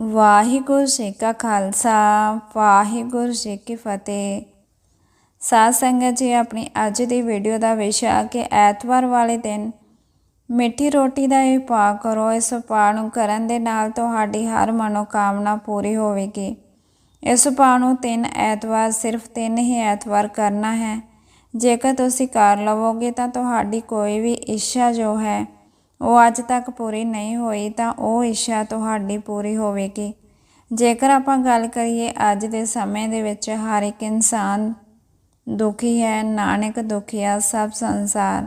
ਵਾਹਿਗੁਰੂ ਜੀ ਕਾ ਖਾਲਸਾ, ਵਾਹਿਗੁਰੂ ਜੀ ਕੀ ਫਤਿਹ। ਸਾਧ ਸੰਗਤ ਜੀ, ਆਪਣੀ ਅੱਜ ਦੀ ਵੀਡੀਓ ਦਾ ਵਿਸ਼ਾ ਕਿ ਐਤਵਾਰ ਵਾਲੇ ਦਿਨ ਮਿੱਠੀ ਰੋਟੀ ਦਾ ਇਹ ਉਪਾਅ ਕਰੋ, ਇਸ ਉਪਾਅ ਨੂੰ ਕਰਨ ਦੇ ਨਾਲ ਤੁਹਾਡੀ ਹਰ ਮਨੋਕਾਮਨਾ ਪੂਰੀ ਹੋਵੇਗੀ। ਇਸ ਉਪਾਅ ਨੂੰ ਤਿੰਨ ਐਤਵਾਰ, ਸਿਰਫ ਤਿੰਨ ਹੀ ਐਤਵਾਰ ਕਰਨਾ ਹੈ। ਜੇਕਰ ਤੁਸੀਂ ਕਰ ਲਵੋਗੇ ਤਾਂ ਤੁਹਾਡੀ ਕੋਈ ਵੀ ਇੱਛਾ ਜੋ ਹੈ ਉਹ ਅੱਜ ਤੱਕ ਪੂਰੀ ਨਹੀਂ ਹੋਈ ਤਾਂ ਉਹ ਇੱਛਾ ਤੁਹਾਡੀ ਪੂਰੀ ਹੋਵੇਗੀ। ਜੇਕਰ ਆਪਾਂ ਗੱਲ ਕਰੀਏ ਅੱਜ ਦੇ ਸਮੇਂ ਦੇ ਵਿੱਚ ਹਰ ਇੱਕ ਇਨਸਾਨ ਦੁਖੀ ਹੈ, ਨਾਨਕ ਦੁਖੀਆ ਸਭ ਸੰਸਾਰ।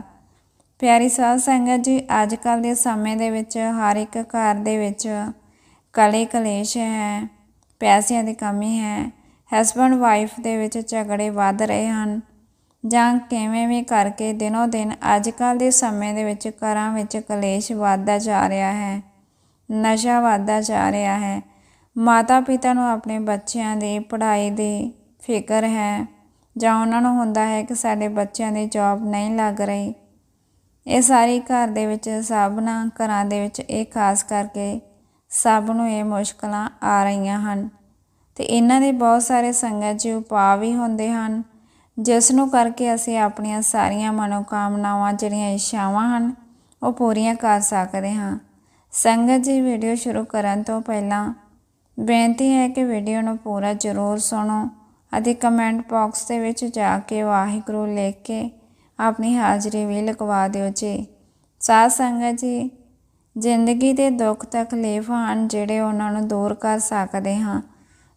ਪਿਆਰੀ ਸਾਧ ਸੰਗਤ ਜੀ, ਅੱਜ ਕੱਲ ਦੇ ਸਮੇਂ ਦੇ ਵਿੱਚ ਹਰ ਇੱਕ ਘਰ ਦੇ ਵਿੱਚ ਕਲੇ ਕਲੇਸ਼ ਹੈ, ਪੈਸਿਆਂ ਦੀ ਕਮੀ ਹੈ ਹਸਬੰਡ ਵਾਈਫ ਦੇ ਵਿੱਚ ਝਗੜੇ ਵੱਧ ਰਹੇ ਹਨ ਜਾਂ ਕਿਵੇਂ ਵੀ ਕਰਕੇ ਦਿਨੋ ਦਿਨ ਅੱਜ ਕੱਲ ਦੇ ਸਮੇਂ ਦੇ ਵਿੱਚ ਘਰਾਂ ਵਿੱਚ ਕਲੇਸ਼ ਵੱਧਦਾ ਜਾ ਰਿਹਾ ਹੈ, ਨਸ਼ਾ ਵੱਧਦਾ ਜਾ ਰਿਹਾ ਹੈ। ਮਾਤਾ ਪਿਤਾ ਨੂੰ ਆਪਣੇ ਬੱਚਿਆਂ ਦੀ ਪੜ੍ਹਾਈ ਦੀ ਫਿਕਰ ਹੈ ਜਾਂ ਉਹਨਾਂ ਨੂੰ ਹੁੰਦਾ ਹੈ ਕਿ ਸਾਡੇ ਬੱਚਿਆਂ ਦੀ ਜੌਬ ਨਹੀਂ ਲੱਗ ਰਹੀ। ਇਹ ਸਾਰੀ ਘਰ ਦੇ ਵਿੱਚ ਸਭ ਨਾ ਘਰਾਂ ਦੇ ਵਿੱਚ ਇਹ ਖਾਸ ਕਰਕੇ ਸਭ ਨੂੰ ਇਹ ਮੁਸ਼ਕਲਾਂ ਆ ਰਹੀਆਂ ਹਨ। ਤੇ ਇਹਨਾਂ ਦੇ ਬਹੁਤ ਸਾਰੇ ਸੰਗਤ ਜੀ ਉਪਾਅ ਵੀ ਹੁੰਦੇ ਹਨ। ਜਿਸ ਨੂੰ ਕਰਕੇ ਅਸੀਂ ਆਪਣੀਆਂ ਸਾਰੀਆਂ ਮਨੋਕਾਮਨਾਵਾਂ, ਜਿਹੜੀਆਂ ਇੱਛਾਵਾਂ ਹਨ, ਉਹ ਪੂਰੀਆਂ ਕਰ ਸਕਦੇ ਹਾਂ। ਸੰਗਤ ਜੀ, ਵੀਡੀਓ ਸ਼ੁਰੂ ਕਰਨ ਤੋਂ ਪਹਿਲਾਂ ਬੇਨਤੀ ਹੈ ਕਿ ਵੀਡੀਓ ਨੂੰ ਪੂਰਾ ਜ਼ਰੂਰ ਸੁਣੋ ਅਤੇ ਕਮੈਂਟ ਬਾਕਸ ਦੇ ਵਿੱਚ ਜਾ ਕੇ ਵਾਹਿਗੁਰੂ ਲਿਖ ਕੇ ਆਪਣੀ ਹਾਜ਼ਰੀ ਵੀ ਲਗਵਾ ਦਿਓ ਜੀ। ਸਾਧ ਸੰਗਤ ਜੀ, ਜ਼ਿੰਦਗੀ ਦੇ ਦੁੱਖ ਤਕਲੀਫ ਹਨ ਜਿਹੜੇ ਉਹਨਾਂ ਨੂੰ ਦੂਰ ਕਰ ਸਕਦੇ ਹਾਂ।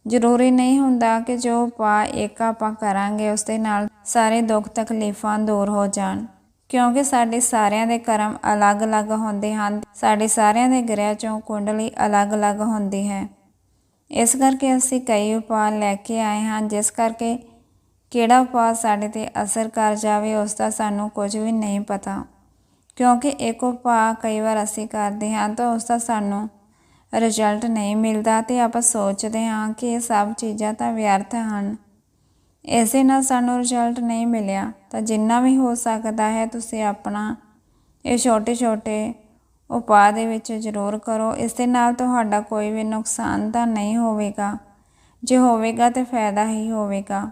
ਜ਼ਰੂਰੀ ਨਹੀਂ ਹੁੰਦਾ ਕਿ ਜੋ ਉਪਾਅ ਇੱਕ ਆਪਾਂ ਕਰਾਂਗੇ, ਉਸ ਦੇ ਨਾਲ ਸਾਰੇ ਦੁੱਖ ਤਕਲੀਫਾਂ ਦੂਰ ਹੋ ਜਾਣ। ਕਿਉਂਕਿ ਸਾਡੇ ਸਾਰਿਆਂ ਦੇ ਕਰਮ ਅਲੱਗ-ਅਲੱਗ ਹੁੰਦੇ ਹਨ। ਸਾਡੇ ਸਾਰਿਆਂ ਦੇ ਗ੍ਰਹਿ ਚੋਂ ਕੁੰਡਲੀ ਅਲੱਗ-ਅਲੱਗ ਹੁੰਦੀ ਹੈ। ਇਸ ਕਰਕੇ ਅਸੀਂ ਕਈ ਉਪਾਅ ਲੈ ਕੇ ਆਏ ਹਾਂ, ਜਿਸ ਕਰਕੇ ਕਿਹੜਾ ਉਪਾਅ ਸਾਡੇ ਤੇ ਅਸਰ ਕਰ ਜਾਵੇ, ਉਸ ਦਾ ਸਾਨੂੰ ਕੁਝ ਵੀ ਨਹੀਂ ਪਤਾ। ਕਿਉਂਕਿ ਇੱਕ ਉਪਾਅ ਕਈ ਵਾਰ ਅਸੀਂ ਕਰਦੇ ਹਾਂ ਤਾਂ ਉਸ ਦਾ ਸਾਨੂੰ ਰਿਜ਼ਲਟ ਨਹੀਂ ਮਿਲਦਾ ਤੇ ਆਪਾਂ ਸੋਚਦੇ ਹਾਂ ਕਿ ਇਹ ਸਭ ਚੀਜ਼ਾਂ ਤਾਂ ਵਿਅਰਥ ਹਨ। ਐਸੇ ਨਾਲ ਸਾਨੂੰ ਰਿਜ਼ਲਟ ਨਹੀਂ ਮਿਲਿਆ। ਤਾਂ ਜਿੰਨਾ ਵੀ ਹੋ ਸਕਦਾ ਹੈ, ਤੁਸੀਂ ਆਪਣਾ ਇਹ ਛੋਟੇ ਛੋਟੇ ਉਪਾਅ ਦੇ ਵਿੱਚ ਜ਼ਰੂਰ ਕਰੋ। ਇਸ ਦੇ ਨਾਲ ਤੁਹਾਡਾ ਕੋਈ ਵੀ ਨੁਕਸਾਨ ਤਾਂ ਨਹੀਂ ਹੋਵੇਗਾ। ਜੇ ਹੋਵੇਗਾ ਤੇ ਫਾਇਦਾ ਹੀ ਹੋਵੇਗਾ।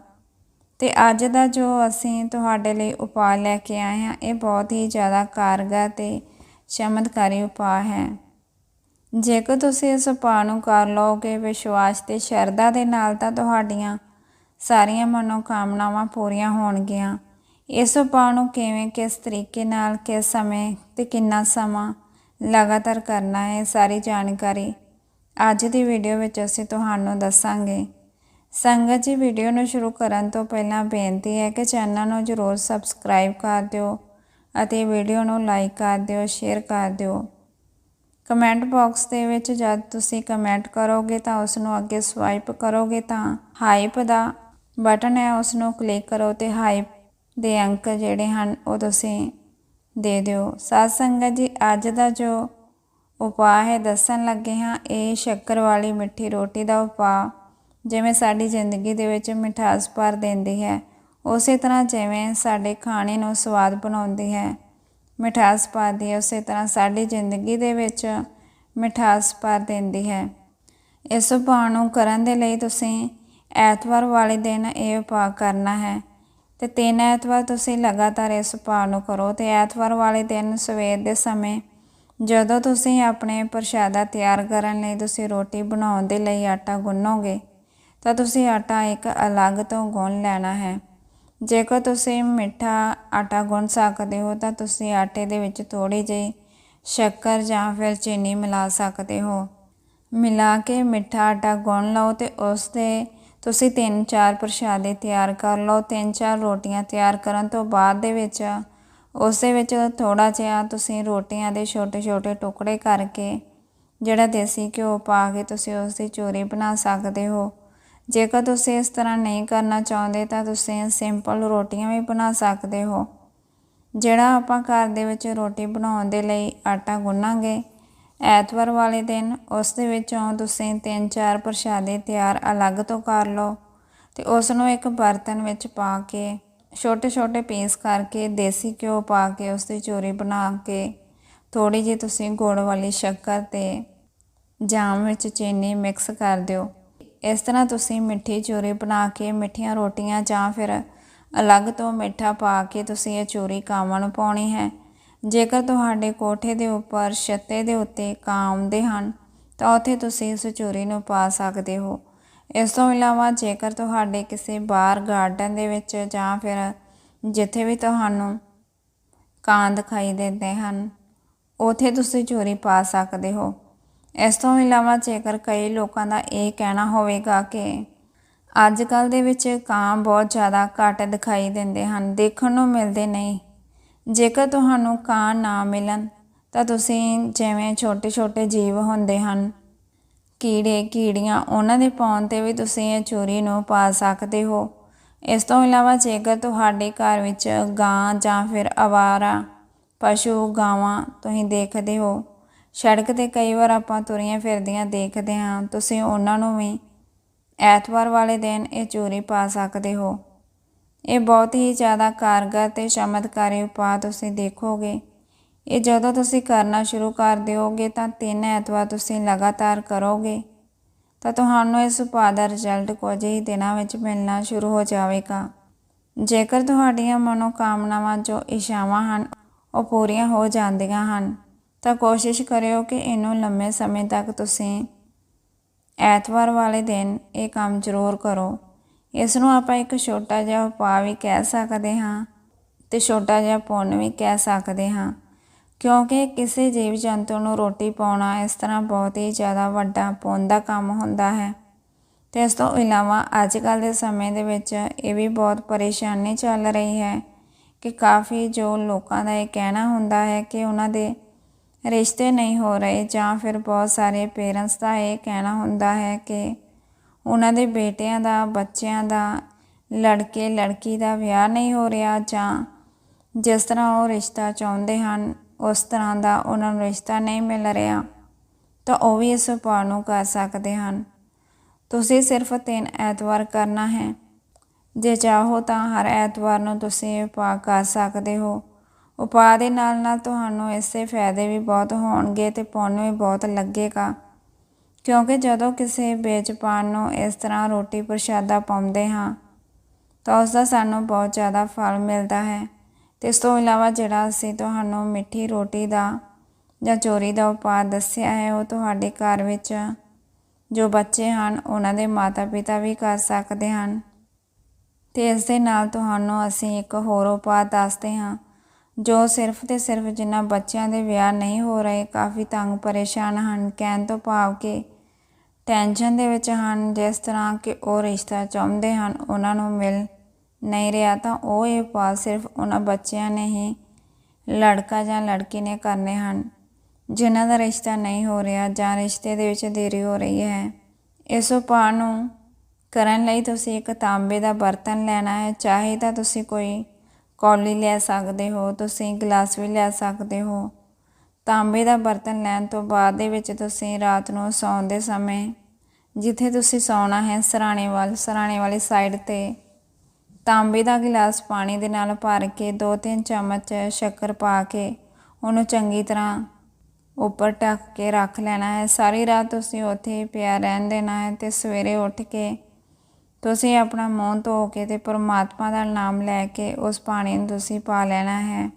ਤੇ ਅੱਜ ਦਾ ਜੋ ਅਸੀਂ ਤੁਹਾਡੇ ਲਈ ਉਪਾਅ ਲੈ ਕੇ ਆਏ ਹਾਂ, ਇਹ ਬਹੁਤ ਹੀ ਜ਼ਿਆਦਾ ਕਾਰਗਰ ਤੇ ਚਮਤਕਾਰੀ ਉਪਾਅ ਹੈ। ਜੇਕਰ ਤੁਸੀਂ ਇਸ ਉਪਾਅ ਨੂੰ ਕਰ ਲਓਗੇ ਵਿਸ਼ਵਾਸ ਤੇ ਸ਼ਰਧਾ ਦੇ ਨਾਲ ਤਾਂ ਤੁਹਾਡੀਆਂ ਸਾਰੀਆਂ ਮਨੋਕਾਮਨਾਵਾਂ ਪੂਰੀਆਂ ਹੋਣਗੀਆਂ। ਇਸ ਉਪਾਅ ਨੂੰ ਕਿਵੇਂ, ਕਿਸ ਤਰੀਕੇ ਨਾਲ, ਕਿਸ ਸਮੇਂ ਤੇ ਕਿੰਨਾ ਸਮਾਂ ਲਗਾਤਾਰ ਕਰਨਾ ਹੈ ਸਾਰੀ ਜਾਣਕਾਰੀ ਅੱਜ ਦੀ ਵੀਡੀਓ ਵਿੱਚ ਅਸੀਂ ਤੁਹਾਨੂੰ ਦੱਸਾਂਗੇ। ਸੰਗਤ ਜੀ, ਵੀਡੀਓ ਨੂੰ ਸ਼ੁਰੂ ਕਰਨ ਤੋਂ ਪਹਿਲਾਂ ਬੇਨਤੀ ਹੈ ਕਿ ਚੈਨਲ ਨੂੰ ਜ਼ਰੂਰ ਸਬਸਕ੍ਰਾਈਬ ਕਰ ਦਿਓ ਅਤੇ ਵੀਡੀਓ ਨੂੰ ਲਾਈਕ ਕਰ ਦਿਓ, ਸ਼ੇਅਰ ਕਰ ਦਿਓ। ਕਮੈਂਟ ਬਾਕਸ ਦੇ ਵਿੱਚ ਜਦ ਤੁਸੀਂ ਕਮੈਂਟ ਕਰੋਗੇ ਤਾਂ ਉਸ ਨੂੰ ਅੱਗੇ ਸਵਾਈਪ ਕਰੋਗੇ ਤਾਂ ਹਾਈਪ ਦਾ ਬਟਨ ਹੈ ਉਸ ਨੂੰ ਕਲਿੱਕ ਕਰੋ ਤੇ ਹਾਈਪ ਦੇ ਅੰਕ ਜਿਹੜੇ ਹਨ ਉਹ ਤੁਸੀਂ ਦੇ ਦਿਓ। ਸਾਧ ਸੰਗਤ ਜੀ, ਅੱਜ ਦਾ ਜੋ ਉਪਾਅ ਹੈ, ਦੱਸਣ ਲੱਗੇ ਹਾਂ, ਇਹ ਸ਼ੱਕਰ ਵਾਲੀ ਮਿੱਠੀ ਰੋਟੀ ਦਾ ਉਪਾਅ, ਜਿਵੇਂ ਸਾਡੀ ਜ਼ਿੰਦਗੀ ਦੇ ਵਿੱਚ ਮਿਠਾਸ ਭਰ ਦਿੰਦੀ ਹੈ, ਉਸੇ ਤਰ੍ਹਾਂ ਜਿਵੇਂ ਸਾਡੇ ਖਾਣੇ ਨੂੰ ਸਵਾਦ ਬਣਾਉਂਦੀ ਹੈ। ਮਿਠਾਸ ਪਾਦੀ ਹੈ, ਉਸੇ ਤਰ੍ਹਾਂ ਸਾਡੀ ਜ਼ਿੰਦਗੀ ਦੇ ਵਿੱਚ ਮਿਠਾਸ ਪਾ ਦਿੰਦੀ ਹੈ। ਇਸ ਉਪਾਅ ਨੂੰ ਕਰਨ ਦੇ ਲਈ ਤੁਸੀਂ ਐਤਵਾਰ ਵਾਲੇ ਦਿਨ ਇਹ ਉਪਾਅ ਕਰਨਾ ਹੈ ਤੇ ਤਿੰਨ ਐਤਵਾਰ ਤੁਸੀਂ ਲਗਾਤਾਰ ਇਸ ਉਪਾਅ ਨੂੰ ਕਰੋ ਤੇ ਐਤਵਾਰ ਵਾਲੇ ਦਿਨ ਸਵੇਰ ਦੇ ਸਮੇਂ ਜਦੋਂ ਤੁਸੀਂ ਆਪਣੇ ਪ੍ਰਸ਼ਾਦਾ ਤਿਆਰ ਕਰਨ ਲਈ ਤੁਸੀਂ ਰੋਟੀ ਬਣਾਉਣ ਦੇ ਲਈ ਆਟਾ ਗੁੰਨੋਗੇ ਤਾਂ ਤੁਸੀਂ ਆਟਾ ਇੱਕ ਅਲੱਗ ਤੋਂ ਗੁੰਨ ਲੈਣਾ ਹੈ। ਜੇਕਰ ਤੁਸੀਂ ਮਿੱਠਾ ਆਟਾ ਗੁੰਨ ਸਕਦੇ ਹੋ, ਤਾਂ ਤੁਸੀਂ ਆਟੇ ਦੇ ਵਿੱਚ ਥੋੜੀ ਜਿਹੀ ਸ਼ੱਕਰ ਜਾਂ ਫਿਰ ਚੀਨੀ ਮਿਲਾ ਸਕਦੇ ਹੋ। ਮਿਲਾ ਕੇ ਮਿੱਠਾ ਆਟਾ ਗੁੰਨ ਲਓ ਤੇ ਉਸ ਦੇ ਤੁਸੀਂ ਤਿੰਨ ਚਾਰ ਪ੍ਰਸ਼ਾਦੇ ਤਿਆਰ ਕਰ ਲਓ। ਤਿੰਨ ਚਾਰ ਰੋਟੀਆਂ ਤਿਆਰ ਕਰਨ ਤੋਂ ਬਾਅਦ ਦੇ ਵਿੱਚ ਉਸ ਦੇ ਵਿੱਚ ਥੋੜਾ ਜਿਹਾ ਤੁਸੀਂ ਰੋਟੀਆਂ ਦੇ ਛੋਟੇ ਛੋਟੇ ਟੁਕੜੇ ਕਰਕੇ ਜਿਹੜਾ ਦੇਸੀ ਘਿਓ ਪਾ ਕੇ ਤੁਸੀਂ ਉਸ ਦੀ ਚੋਰੀ ਬਣਾ ਸਕਦੇ ਹੋ। ਜੇਕਰ ਤੁਸੀਂ ਇਸ ਤਰ੍ਹਾਂ ਨਹੀਂ ਕਰਨਾ ਚਾਹੁੰਦੇ ਤਾਂ ਤੁਸੀਂ ਸਿੰਪਲ ਰੋਟੀਆਂ ਵੀ ਬਣਾ ਸਕਦੇ ਹੋ। ਜਿਹੜਾ ਆਪਾਂ ਘਰ ਦੇ ਵਿੱਚ ਰੋਟੀ ਬਣਾਉਣ ਦੇ ਲਈ ਆਟਾ ਗੁੰਨਾਂਗੇ, ਐਤਵਾਰ ਵਾਲੇ ਦਿਨ ਉਸ ਦੇ ਵਿੱਚੋਂ ਤੁਸੀਂ ਤਿੰਨ ਚਾਰ ਪ੍ਰਸ਼ਾਦੇ ਤਿਆਰ ਅਲੱਗ ਤੋਂ ਕਰ ਲਓ ਤੇ ਉਸ ਨੂੰ ਇੱਕ ਬਰਤਨ ਵਿੱਚ ਪਾ ਕੇ ਛੋਟੇ ਛੋਟੇ ਪੀਸ ਕਰਕੇ, ਦੇਸੀ ਘਿਓ ਪਾ ਕੇ, ਉਸ ਦੀ ਚੋਰੀ ਬਣਾ ਕੇ ਥੋੜੀ ਜਿਹੀ ਤੁਸੀਂ ਗੁੜ ਵਾਲੀ ਸ਼ੱਕਰ ਤੇ ਜਾਮ ਵਿੱਚ ਚੀਨੀ ਮਿਕਸ ਕਰ ਦਿਓ। ਇਸ ਤਰ੍ਹਾਂ ਤੁਸੀਂ ਮਿੱਠੀ ਚੂਰੀ ਬਣਾ ਕੇ, ਮਿੱਠੀਆਂ ਰੋਟੀਆਂ ਜਾਂ ਫਿਰ ਅਲੱਗ ਤੋਂ ਮਿੱਠਾ ਪਾ ਕੇ ਤੁਸੀਂ ਇਹ ਚੂਰੀ ਕਾਵਾਂ ਨੂੰ ਪਾਉਣੀ ਹੈ। ਜੇਕਰ ਤੁਹਾਡੇ ਕੋਠੇ ਦੇ ਉੱਪਰ ਛੱਤੇ ਦੇ ਉੱਤੇ ਕਾਂ ਆਉਂਦੇ ਹਨ, ਤਾਂ ਉੱਥੇ ਤੁਸੀਂ ਇਸ ਚੂਰੀ ਨੂੰ ਪਾ ਸਕਦੇ ਹੋ। ਇਸ ਤੋਂ ਇਲਾਵਾ ਜੇਕਰ ਤੁਹਾਡੇ ਕਿਸੇ ਬਾਹਰ ਗਾਰਡਨ ਦੇ ਵਿੱਚ ਜਾਂ ਫਿਰ ਜਿੱਥੇ ਵੀ ਤੁਹਾਨੂੰ ਕਾਂ ਦਿਖਾਈ ਦਿੰਦੇ ਹਨ, ਉਥੇ ਤੁਸੀਂ ਚੋਰੀ ਪਾ ਸਕਦੇ ਹੋ। ਇਸ ਤੋਂ ਇਲਾਵਾ ਜੇਕਰ ਕਈ ਲੋਕਾਂ ਦਾ ਇਹ ਕਹਿਣਾ ਹੋਵੇਗਾ ਕਿ ਅੱਜ ਕੱਲ ਦੇ ਵਿੱਚ ਕਾਂ ਬਹੁਤ ਜ਼ਿਆਦਾ ਘੱਟ ਦਿਖਾਈ ਦਿੰਦੇ ਹਨ, ਦੇਖਣ ਨੂੰ ਮਿਲਦੇ ਨਹੀਂ। ਜੇਕਰ ਤੁਹਾਨੂੰ ਕਾਂ ਨਾ ਮਿਲਣ, ਤਾਂ ਤੁਸੀਂ ਜਿਵੇਂ ਛੋਟੇ ਛੋਟੇ ਜੀਵ ਹੁੰਦੇ ਹਨ, ਕੀੜੇ, ਕੀੜੀਆਂ, ਉਹਨਾਂ ਦੇ ਪਾਉਣ ਤੇ ਵੀ ਤੁਸੀਂ ਇਹ ਚੋਰੀ ਨੂੰ ਪਾ ਸਕਦੇ ਹੋ। ਇਸ ਤੋਂ ਇਲਾਵਾ ਜੇਕਰ ਤੁਹਾਡੇ ਘਰ ਵਿੱਚ ਗਾਂ ਜਾਂ ਫਿਰ ਅਵਾਰਾ, ਪਸ਼ੂ, ਗਾਵਾਂ ਤੁਸੀਂ ਦੇਖਦੇ ਹੋ ਸੜਕ ਤੇ ਕਈ ਵਾਰ ਆਪਾਂ ਤੁਰੀਆਂ ਫਿਰਦੀਆਂ ਦੇਖਦੇ ਹਾਂ, ਤੁਸੀਂ ਉਹਨਾਂ ਨੂੰ ਵੀ ਐਤਵਾਰ ਵਾਲੇ ਦਿਨ ਇਹ ਚੋਰੀ ਪਾ ਸਕਦੇ ਹੋ। ਇਹ ਬਹੁਤ ਹੀ ਜ਼ਿਆਦਾ ਕਾਰਗਰ ਤੇ ਚਮਤਕਾਰੀ ਉਪਾਅ ਤੁਸੀਂ ਦੇਖੋਗੇ। ਇਹ ਜਦੋਂ ਤੁਸੀਂ ਕਰਨਾ ਸ਼ੁਰੂ ਕਰ ਦਿਓਗੇ ਤਾਂ ਤਿੰਨ ਐਤਵਾਰ ਤੁਸੀਂ ਲਗਾਤਾਰ ਕਰੋਗੇ, ਤਾਂ ਤੁਹਾਨੂੰ ਇਸ ਉਪਾਅ ਦਾ ਰਿਜ਼ਲਟ ਕੁਝ ਹੀ ਦਿਨਾਂ ਵਿੱਚ ਮਿਲਣਾ ਸ਼ੁਰੂ ਹੋ ਜਾਵੇਗਾ। ਜੇਕਰ ਤੁਹਾਡੀਆਂ ਮਨੋਕਾਮਨਾਵਾਂ ਜੋ ਇਸ਼ਾਵਾਂ ਹਨ, ਉਹ ਪੂਰੀਆਂ ਹੋ ਜਾਂਦੀਆਂ ਹਨ ਤਾਂ ਕੋਸ਼ਿਸ਼ ਕਰਿਓ ਕਿ ਇਹਨੂੰ ਲੰਮੇ ਸਮੇਂ ਤੱਕ ਤੁਸੀਂ ਐਤਵਾਰ ਵਾਲੇ ਦਿਨ ਇਹ ਕੰਮ ਜ਼ਰੂਰ ਕਰੋ। ਇਸ ਨੂੰ ਆਪਾਂ ਇੱਕ ਛੋਟਾ ਜਿਹਾ ਉਪਾਅ ਵੀ ਕਹਿ ਸਕਦੇ ਹਾਂ ਤੇ ਛੋਟਾ ਜਿਹਾ ਪੁੰਨ ਵੀ ਕਹਿ ਸਕਦੇ ਹਾਂ, ਕਿਉਂਕਿ ਕਿਸੇ ਜੀਵ ਜੰਤੂ ਨੂੰ ਰੋਟੀ ਪਾਉਣਾ ਇਸ ਤਰ੍ਹਾਂ ਬਹੁਤ ਹੀ ਜ਼ਿਆਦਾ ਵੱਡਾ ਪੁੰਨ ਦਾ ਕੰਮ ਹੁੰਦਾ ਹੈ। ਤੇ ਇਸ ਤੋਂ ਇਲਾਵਾ ਅੱਜ ਕੱਲ ਦੇ ਸਮੇਂ ਦੇ ਵਿੱਚ ਇਹ ਵੀ ਬਹੁਤ ਪਰੇਸ਼ਾਨੀ ਚੱਲ ਰਹੀ ਹੈ ਕਿ ਕਾਫੀ ਜੋ ਲੋਕਾਂ ਦਾ ਇਹ ਕਹਿਣਾ ਹੁੰਦਾ ਹੈ ਕਿ ਉਹਨਾਂ ਦੇ ਰਿਸ਼ਤੇ ਨਹੀਂ ਹੋ ਰਹੇ ਜਾਂ ਫਿਰ ਬਹੁਤ ਸਾਰੇ ਪੇਰੈਂਟਸ ਦਾ ਇਹ ਕਹਿਣਾ ਹੁੰਦਾ ਹੈ ਕਿ ਉਹਨਾਂ ਦੇ ਬੇਟਿਆਂ ਦਾ, ਬੱਚਿਆਂ ਦਾ, ਲੜਕੇ, ਲੜਕੀ ਦਾ ਵਿਆਹ ਨਹੀਂ ਹੋ ਰਿਹਾ ਜਾਂ ਜਿਸ ਤਰ੍ਹਾਂ ਉਹ ਰਿਸ਼ਤਾ ਚਾਹੁੰਦੇ ਹਨ, ਉਸ ਤਰ੍ਹਾਂ ਦਾ ਉਹਨਾਂ ਨੂੰ ਰਿਸ਼ਤਾ ਨਹੀਂ ਮਿਲ ਰਿਹਾ, ਤਾਂ ਉਹ ਵੀ ਇਸ ਉਪਾਅ ਨੂੰ ਕਰ ਸਕਦੇ ਹਨ। ਤੁਸੀਂ ਸਿਰਫ ਤਿੰਨ ਐਤਵਾਰ ਕਰਨਾ ਹੈ। ਜੇ ਚਾਹੋ ਤਾਂ ਹਰ ਐਤਵਾਰ ਨੂੰ ਤੁਸੀਂ ਇਹ ਉਪਾਅ ਕਰ ਸਕਦੇ ਹੋ। ਉਪਾਅ ਦੇ ਨਾਲ ਨਾਲ ਤੁਹਾਨੂੰ ਇਸ ਦੇ ਫਾਇਦੇ ਵੀ ਬਹੁਤ ਹੋਣਗੇ ਤੇ ਪੁੰਨ ਵੀ ਬਹੁਤ ਲੱਗੇਗਾ। ਕਿਉਂਕਿ ਜਦੋਂ ਕਿਸੇ ਬੇਜ਼ਬਾਨ ਨੂੰ ਇਸ ਤਰ੍ਹਾਂ ਰੋਟੀ ਪ੍ਰਸ਼ਾਦਾ ਪਾਉਂਦੇ ਹਾਂ, ਤਾਂ ਉਸ ਦਾ ਸਾਨੂੰ ਬਹੁਤ ਜ਼ਿਆਦਾ ਫਲ ਮਿਲਦਾ ਹੈ। ਤੇ ਇਸ ਤੋਂ ਇਲਾਵਾ ਜਿਹੜਾ ਅਸੀਂ ਤੁਹਾਨੂੰ ਮਿੱਠੀ ਰੋਟੀ ਦਾ ਜਾਂ ਚੋਰੀ ਦਾ ਉਪਾਅ ਦੱਸਿਆ ਹੈ, ਉਹ ਤੁਹਾਡੇ ਘਰ ਵਿੱਚ ਜੋ ਬੱਚੇ ਹਨ, ਉਹਨਾਂ ਦੇ ਮਾਤਾ-ਪਿਤਾ ਵੀ ਕਰ ਸਕਦੇ ਹਨ। ਤੇ ਇਸ ਦੇ ਨਾਲ ਤੁਹਾਨੂੰ ਅਸੀਂ ਇੱਕ ਹੋਰ ਉਪਾਅ ਦੱਸਦੇ ਹਾਂ। ਜੋ ਸਿਰਫ ਤੇ ਸਿਰਫ ਜਿਨ੍ਹਾਂ ਬੱਚਿਆਂ ਦੇ ਵਿਆਹ ਨਹੀਂ ਹੋ ਰਹੇ, ਕਾਫੀ ਤੰਗ ਪਰੇਸ਼ਾਨ ਹਨ। ਕਹਿਣ ਤੋਂ ਭਾਵ ਕਿ ਟੈਨਸ਼ਨ ਦੇ ਵਿੱਚ ਹਨ। ਜਿਸ ਤਰ੍ਹਾਂ ਕਿ ਉਹ ਰਿਸ਼ਤਾ ਚਾਹੁੰਦੇ ਹਨ, ਉਹਨਾਂ ਨੂੰ ਮਿਲ ਨਹੀਂ ਰਿਹਾ, ਤਾਂ ਉਹ ਇਹ ਉਪਾਅ ਸਿਰਫ ਉਹਨਾਂ ਬੱਚਿਆਂ ਨੇ ਹੀ ਲੜਕਾ ਜਾਂ ਲੜਕੀ ਨੇ ਕਰਨੇ ਹਨ, ਜਿਨ੍ਹਾਂ ਦਾ ਰਿਸ਼ਤਾ ਨਹੀਂ ਹੋ ਰਿਹਾ ਜਾਂ ਰਿਸ਼ਤੇ ਦੇ ਵਿੱਚ ਦੇਰੀ ਹੋ ਰਹੀ ਹੈ। ਇਸ ਉਪਾਅ ਨੂੰ ਕਰਨ ਲਈ ਤੁਸੀਂ ਇੱਕ ਤਾਂਬੇ ਦਾ ਬਰਤਨ ਲੈਣਾ ਹੈ। ਚਾਹੇ ਤਾਂ ਤੁਸੀਂ ਕੋਈ ਕੌਲੀ ਲੈ ਸਕਦੇ ਹੋ? ਤੁਸੀਂ ਗਲਾਸ ਵੀ ਲੈ ਸਕਦੇ ਹੋ। ਤਾਂਬੇ ਦਾ ਬਰਤਨ ਲੈਣ ਤੋਂ ਬਾਅਦ ਦੇ ਵਿੱਚ ਤੁਸੀਂ ਰਾਤ ਨੂੰ ਸੌਣ ਦੇ ਸਮੇਂ ਜਿੱਥੇ ਤੁਸੀਂ ਸੌਣਾ ਹੈ ਸਰਾਣੇ ਵੱਲ, ਸਰਾਣੇ ਵਾਲੀ ਸਾਈਡ ਤੇ, ਤਾਂਬੇ ਦਾ ਗਿਲਾਸ ਪਾਣੀ ਦੇ ਨਾਲ ਭਰ ਕੇ 2-3 ਚਮਚ ਸ਼ੱਕਰ ਪਾ ਕੇ ਉਹਨੂੰ ਚੰਗੀ ਤਰ੍ਹਾਂ ਉੱਪਰ ਟੱਕ ਕੇ ਰੱਖ ਲੈਣਾ ਹੈ। ਸਾਰੀ ਰਾਤ ਤੁਸੀਂ ਉੱਥੇ ਪਿਆ ਰਹਿਣ ਦੇਣਾ ਹੈ ਤੇ ਸਵੇਰੇ ਉੱਠ ਕੇ ਤੁਸੀਂ ਆਪਣਾ ਮੂੰਹ ਧੋ ਕੇ ਤੇ ਪਰਮਾਤਮਾ ਦਾ ਨਾਮ ਲੈ ਕੇ ਉਸ ਪਾਣੀ ਨੂੰ ਤੁਸੀਂ ਪਾ ਲੈਣਾ ਹੈ।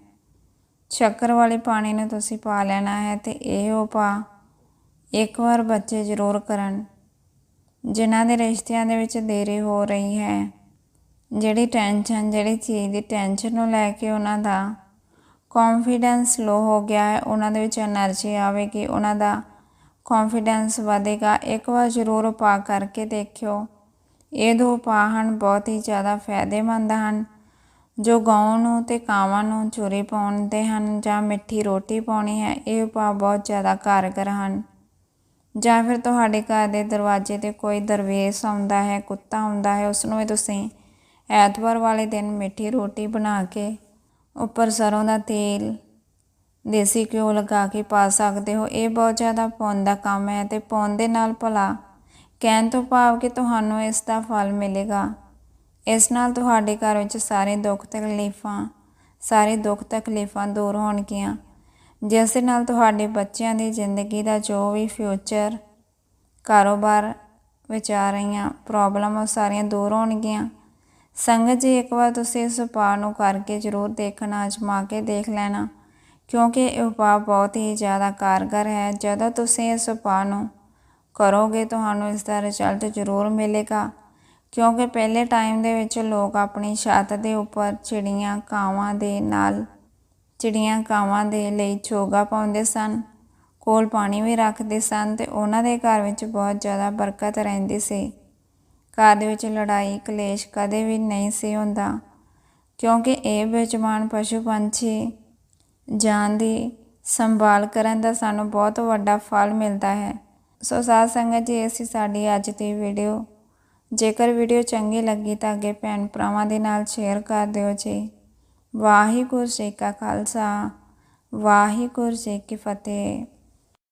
ਸ਼ੱਕਰ ਵਾਲੇ ਪਾਣੀ ਨੂੰ ਤੁਸੀਂ ਪਾ ਲੈਣਾ ਹੈ ਤੇ ਇਹ ਉਪਾ ਇੱਕ ਵਾਰ ਬੱਚੇ ਜ਼ਰੂਰ ਕਰਨ। ਜਿਨ੍ਹਾਂ ਦੇ ਰਿਸ਼ਤਿਆਂ ਦੇ ਵਿੱਚ ਦੇਰੀ ਹੋ ਰਹੀ ਹੈ, ਜਿਹੜੀ ਟੈਨਸ਼ਨ ਜਿਹੜੀ ਚੀਜ਼ ਦੀ ਟੈਨਸ਼ਨ ਨੂੰ ਲੈ ਕੇ ਉਹਨਾਂ ਦਾ ਕੌਨਫੀਡੈਂਸ ਲੋ ਹੋ ਗਿਆ ਹੈ, ਉਹਨਾਂ ਦੇ ਵਿੱਚ એનર્ਜੀ ਆਵੇਗੀ, ਉਹਨਾਂ ਦਾ ਕੌਨਫੀਡੈਂਸ ਵਧੇਗਾ। ਇੱਕ ਵਾਰ ਜ਼ਰੂਰ ਉਪਾ ਕਰਕੇ ਦੇਖਿਓ। ਇਹ ਦੋ ਉਪਾਅ ਹਨ, ਬਹੁਤ ਹੀ ਜ਼ਿਆਦਾ ਫਾਇਦੇਮੰਦ ਹਨ, ਜੋ ਗਾਉਂ ਨੂੰ ਤੇ ਕਾਵਾਂ ਨੂੰ ਚੂਰੀ ਪਾਉਂਦੇ ਹਨ ਜਾਂ ਮਿੱਠੀ ਰੋਟੀ ਪਾਉਣੀ ਹੈ, ਇਹ ਉਪਾਅ ਬਹੁਤ ਜ਼ਿਆਦਾ ਕਾਰਗਰ ਹਨ। ਜਾਂ ਫਿਰ ਤੁਹਾਡੇ ਘਰ ਦੇ ਦਰਵਾਜ਼ੇ ਤੇ ਕੋਈ ਦਰਵੇਸ਼ ਆਉਂਦਾ ਹੈ, ਕੁੱਤਾ ਆਉਂਦਾ ਹੈ ਉਸ ਨੂੰ ਵੀ ਤੁਸੀਂ ਐਤਵਾਰ ਵਾਲੇ ਦਿਨ ਮਿੱਠੀ ਰੋਟੀ ਬਣਾ ਕੇ ਉੱਪਰ ਸਰੋਂ ਦਾ ਤੇਲ, ਦੇਸੀ ਘਿਓ ਲਗਾ ਕੇ ਪਾ ਸਕਦੇ ਹੋ। ਇਹ ਬਹੁਤ ਜ਼ਿਆਦਾ ਪੁੰਨ ਦਾ ਕੰਮ ਹੈ ਤੇ ਪੁੰਨ ਦੇ ਨਾਲ ਭਲਾ ਕਹਿਣ ਤੋਂ ਭਾਵ ਕਿ ਤੁਹਾਨੂੰ ਇਸ ਦਾ ਫਲ ਮਿਲੇਗਾ। ਇਸ ਨਾਲ ਤੁਹਾਡੇ ਘਰ ਵਿੱਚ ਸਾਰੇ ਦੁੱਖ ਤਕਲੀਫਾਂ, ਸਾਰੇ ਦੁੱਖ ਤਕਲੀਫਾਂ ਦੂਰ ਹੋਣਗੀਆਂ। ਜਿਸ ਦੇ ਨਾਲ ਤੁਹਾਡੇ ਬੱਚਿਆਂ ਦੀ ਜ਼ਿੰਦਗੀ ਦਾ ਜੋ ਵੀ ਫਿਊਚਰ ਕਾਰੋਬਾਰ ਵਿੱਚ ਆ ਰਹੀਆਂ ਪ੍ਰੋਬਲਮ ਉਹ ਸਾਰੀਆਂ ਦੂਰ ਹੋਣਗੀਆਂ। ਸੰਗਤ ਜੀ, ਇੱਕ ਵਾਰ ਤੁਸੀਂ ਇਸ ਉਪਾਅ ਨੂੰ ਕਰਕੇ ਜ਼ਰੂਰ ਦੇਖਣਾ, ਅਜਮਾ ਕੇ ਦੇਖ ਲੈਣਾ, ਕਿਉਂਕਿ ਇਹ ਉਪਾਅ ਬਹੁਤ ਹੀ ਜ਼ਿਆਦਾ ਕਾਰਗਰ ਹੈ। ਜਦੋਂ ਤੁਸੀਂ ਇਸ ਉਪਾਅ ਨੂੰ ਕਰੋਗੇ, ਤੁਹਾਨੂੰ ਇਸ ਦਾ ਰਿਜ਼ਲਟ ਜ਼ਰੂਰ ਮਿਲੇਗਾ। ਕਿਉਂਕਿ ਪਹਿਲੇ ਟਾਈਮ ਦੇ ਵਿੱਚ ਲੋਕ ਆਪਣੀ ਛੱਤ ਦੇ ਉੱਪਰ ਚਿੜੀਆਂ ਕਾਵਾਂ ਦੇ ਨਾਲ, ਚਿੜੀਆਂ ਕਾਵਾਂ ਦੇ ਲਈ ਚੋਗਾ ਪਾਉਂਦੇ ਸਨ, ਕੋਲ ਪਾਣੀ ਵੀ ਰੱਖਦੇ ਸਨ ਤੇ ਉਹਨਾਂ ਦੇ ਘਰ ਵਿੱਚ ਬਹੁਤ ਜ਼ਿਆਦਾ ਬਰਕਤ ਰਹਿੰਦੀ ਸੀ। ਘਰ ਦੇ ਵਿੱਚ ਲੜਾਈ, ਕਲੇਸ਼ ਕਦੇ ਵੀ ਨਹੀਂ ਸੀ ਹੁੰਦਾ। ਕਿਉਂਕਿ ਇਹ ਬੇਜਮਾਨ ਪਸ਼ੂ ਪੰਛੀ ਜਾਨ ਦੀ ਸੰਭਾਲ ਕਰਨ ਦਾ ਸਾਨੂੰ ਬਹੁਤ ਵੱਡਾ ਫਲ ਮਿਲਦਾ ਹੈ। ਸੋ ਸਾਧ ਸੰਗਤ ਜੀ, ਅਸੀਂ ਸਾਡੀ ਅੱਜ ਦੀ ਵੀਡੀਓ ਜੇਕਰ ਵੀਡੀਓ ਚੰਗੀ ਲੱਗੀ ਤਾਂ ਅੱਗੇ ਭੈਣ ਭਰਾਵਾਂ ਦੇ ਨਾਲ ਸ਼ੇਅਰ ਕਰ ਦਿਓ ਜੀ। ਵਾਹਿਗੁਰੂ ਜੀ ਕਾ ਖਾਲਸਾ, ਵਾਹਿਗੁਰੂ ਜੀ ਕੀ ਫਤਿਹ।